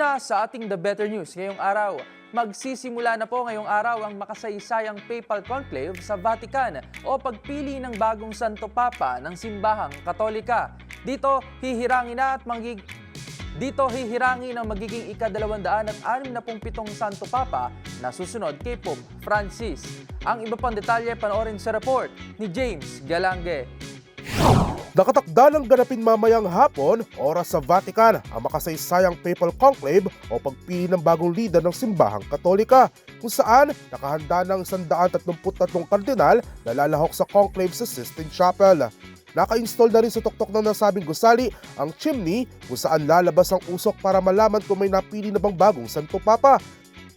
Una sa ating The Better News ngayong araw, magsisimula na po ngayong araw ang makasaysayang papal conclave sa Vatican o pagpili ng bagong Santo Papa ng simbahang Katolika. Dito, hihirangin na at magig dito hihirangin ang magiging ikadalawandaan at anim na pitong Santo Papa na susunod kay Pope Francis. Ang iba pang detalye panoorin sa report ni James Galange. Nakatakda ng ganapin mamayang hapon, oras sa Vatican, ang makasaysayang papal conclave o pagpili ng bagong leader ng simbahang katolika, kung saan nakahanda ng 133 kardinal na lalahok sa conclave sa Sistine Chapel. Naka-install na rin sa tuktok ng nasabing gusali ang chimney kung saan lalabas ang usok para malaman kung may napili na bang bagong Santo Papa.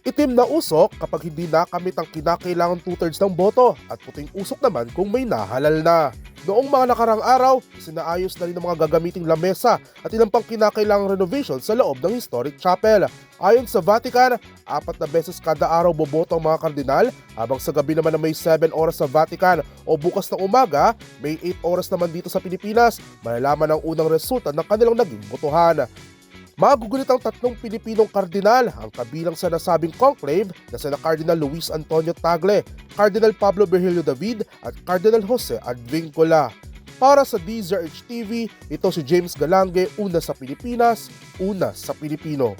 Itim na usok kapag hindi nakamit ang kinakailangan two-thirds ng boto at puting usok naman kung may nahalal na. Noong mga nakarang araw, sinaayos na rin ang mga gagamiting lamesa at ilang pang kinakailangang renovation sa loob ng historic chapel. Ayon sa Vatican, apat na beses kada araw boboto ang mga kardinal, habang sa gabi naman na may 7 oras sa Vatican o bukas ng umaga, may 8 oras naman dito sa Pilipinas, malalaman ang unang resulta ng kanilang naging botohan. Magugulit ang tatlong Pilipinong kardinal ang kabilang sa nasabing conclave na sina Cardinal Luis Antonio Tagle, Cardinal Pablo Virgilio David at Cardinal Jose Advincula. Para sa DZRH TV, ito si James Galange, una sa Pilipinas, una sa Pilipino.